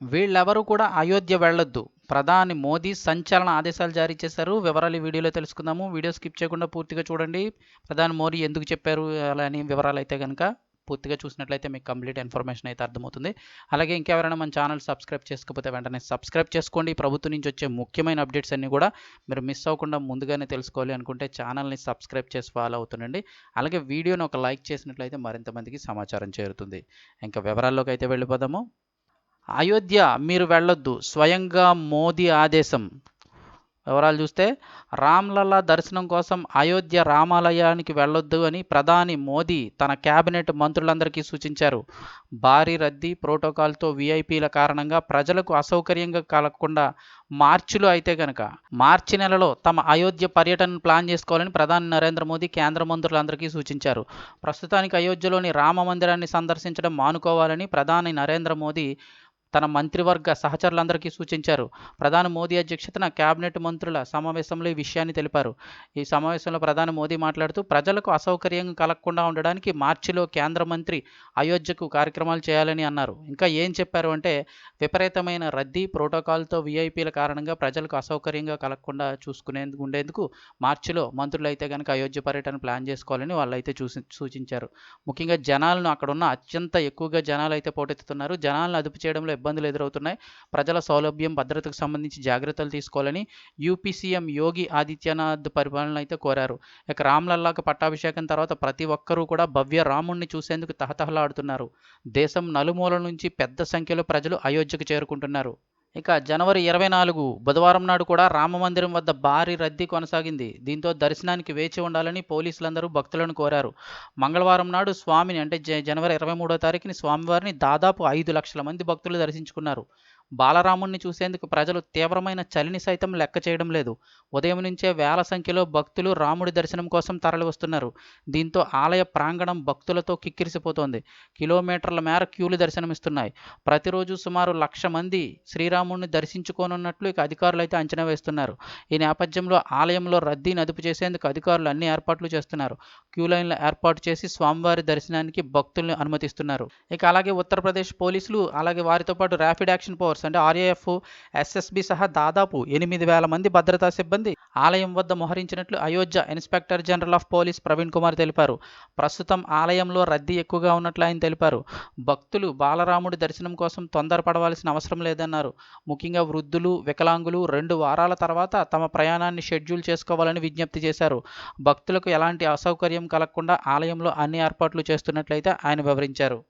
వీళ్ళెవరూ కూడా అయోధ్య వెళ్ళొద్దు. ప్రధాని మోదీ సంచలన ఆదేశాలు జారీ చేశారు. వివరాలు వీడియోలో తెలుసుకుందాము. వీడియో స్కిప్ చేయకుండా పూర్తిగా చూడండి. ప్రధాని మోదీ ఎందుకు చెప్పారు అలా అని వివరాలు అయితే కనుక పూర్తిగా చూసినట్లయితే మీకు కంప్లీట్ ఇన్ఫర్మేషన్ అయితే అర్థమవుతుంది. అలాగే ఇంకెవరైనా మన ఛానల్ సబ్స్క్రైబ్ చేసుకోకపోతే వెంటనే సబ్స్క్రైబ్ చేసుకోండి. ప్రభుత్వం నుంచి వచ్చే ముఖ్యమైన అప్డేట్స్ అన్నీ కూడా మీరు మిస్ అవ్వకుండా ముందుగానే తెలుసుకోవాలి అనుకుంటే ఛానల్ని సబ్స్క్రైబ్ చేసి ఫాలో అవుతుండండి. అలాగే వీడియోని ఒక లైక్ చేసినట్లయితే మరింత మందికి సమాచారం చేరుతుంది. ఇంకా వివరాల్లోకి అయితే వెళ్ళిపోదాము. అయోధ్య మీరు వెళ్ళొద్దు స్వయంగా మోదీ ఆదేశం. వివరాలు చూస్తే రామ్లల్లా దర్శనం కోసం అయోధ్య రామాలయానికి వెళ్ళొద్దు అని ప్రధాని మోదీ తన కేబినెట్ మంత్రులందరికీ సూచించారు. భారీ రద్దీ ప్రోటోకాల్తో వీఐపీల కారణంగా ప్రజలకు అసౌకర్యంగా కలగకుండా మార్చిలో అయితే కనుక మార్చి నెలలో తమ అయోధ్య పర్యటన ప్లాన్ చేసుకోవాలని ప్రధాని నరేంద్ర మోదీ కేంద్ర మంత్రులందరికీ సూచించారు. ప్రస్తుతానికి అయోధ్యలోని రామ మందిరాన్ని సందర్శించడం మానుకోవాలని ప్రధాని నరేంద్ర మోదీ తన మంత్రివర్గ సహచరులందరికీ సూచించారు. ప్రధాని మోదీ అధ్యక్షతన కేబినెట్ మంత్రుల సమావేశంలో ఈ విషయాన్ని తెలిపారు. ఈ సమావేశంలో ప్రధాని మోదీ మాట్లాడుతూ ప్రజలకు అసౌకర్యం కలగకుండా ఉండడానికి మార్చిలో కేంద్ర మంత్రి అయోధ్యకు కార్యక్రమాలు చేయాలని అన్నారు. ఇంకా ఏం చెప్పారు అంటే విపరీతమైన రద్దీ ప్రోటోకాల్తో వీఐపీల కారణంగా ప్రజలకు అసౌకర్యంగా కలగకుండా చూసుకునేందుకు ఉండేందుకు మార్చిలో మంత్రులు అయితే కనుక అయోధ్య పర్యటన ప్లాన్ చేసుకోవాలని వాళ్ళైతే చూసి సూచించారు. ముఖ్యంగా జనాలను అక్కడున్న అత్యంత ఎక్కువగా జనాలు అయితే పోటెత్తుతున్నారు. జనాలను అదుపు చేయడంలో ఇబ్బందులు ఎదురవుతున్నాయి. ప్రజల సౌలభ్యం భద్రతకు సంబంధించి జాగ్రత్తలు తీసుకోవాలని యూపీ సీఎం యోగి ఆదిత్యనాథ్ పరిపాలన అయితే కోరారు. ఇక రామ్లల్లాకు పట్టాభిషేకం తర్వాత ప్రతి ఒక్కరూ కూడా భవ్య రాముణ్ణి చూసేందుకు తహతహలాడుతున్నారు. దేశం నలుమూల నుంచి పెద్ద సంఖ్యలో ప్రజలు అయోధ్యకు చేరుకుంటున్నారు. ఇక జనవరి ఇరవై నాలుగు బుధవారం నాడు కూడా రామమందిరం వద్ద భారీ రద్దీ కొనసాగింది. దీంతో దర్శనానికి వేచి ఉండాలని పోలీసులందరూ భక్తులను కోరారు. మంగళవారం నాడు స్వామిని అంటే జనవరి ఇరవై మూడో తారీఖుని స్వామివారిని దాదాపు ఐదు లక్షల మంది భక్తులు దర్శించుకున్నారు. బాలరాముణ్ణి చూసేందుకు ప్రజలు తీవ్రమైన చలిని సైతం లెక్క చేయడం లేదు. ఉదయం నుంచే వేల సంఖ్యలో భక్తులు రాముడి దర్శనం కోసం తరలివస్తున్నారు. దీంతో ఆలయ ప్రాంగణం భక్తులతో కిక్కిరిసిపోతోంది. కిలోమీటర్ల మేర క్యూలు దర్శనమిస్తున్నాయి. ప్రతిరోజు సుమారు లక్ష మంది శ్రీరాముడిని దర్శించుకోనున్నట్లు ఇక అధికారులు అయితే అంచనా వేస్తున్నారు. ఈ నేపథ్యంలో ఆలయంలో రద్దీని అదుపు చేసేందుకు అధికారులు అన్ని ఏర్పాట్లు చేస్తున్నారు. క్యూ లైన్ల ఏర్పాటు చేసి స్వామివారి దర్శనానికి భక్తుల్ని అనుమతిస్తున్నారు. ఇక అలాగే ఉత్తరప్రదేశ్ పోలీసులు అలాగే వారితో పాటు ర్యాపిడ్ యాక్షన్ ఫోర్స్ అంటే ఆర్ఏఎఫ్ ఎస్ఎస్బి సహా దాదాపు ఎనిమిది వేల మంది భద్రతా సిబ్బంది ఆలయం వద్ద మోహరించినట్లు Ayodhya inspector general of police Praveen Kumar తెలిపారు. ప్రస్తుతం ఆలయంలో రద్దీ ఎక్కువగా ఉన్నట్లు ఆయన తెలిపారు. భక్తులు బాలరాముడి దర్శనం కోసం తొందరపడవలసిన అవసరం లేదన్నారు. ముఖ్యంగా వృద్ధులు వికలాంగులు రెండు వారాల తర్వాత తమ ప్రయాణాన్ని షెడ్యూల్ చేసుకోవాలని విజ్ఞప్తి చేశారు. భక్తులకు ఎలాంటి అసౌకర్యం కలగకుండా ఆలయంలో అన్ని ఏర్పాట్లు చేస్తున్నట్లయితే ఆయన వివరించారు.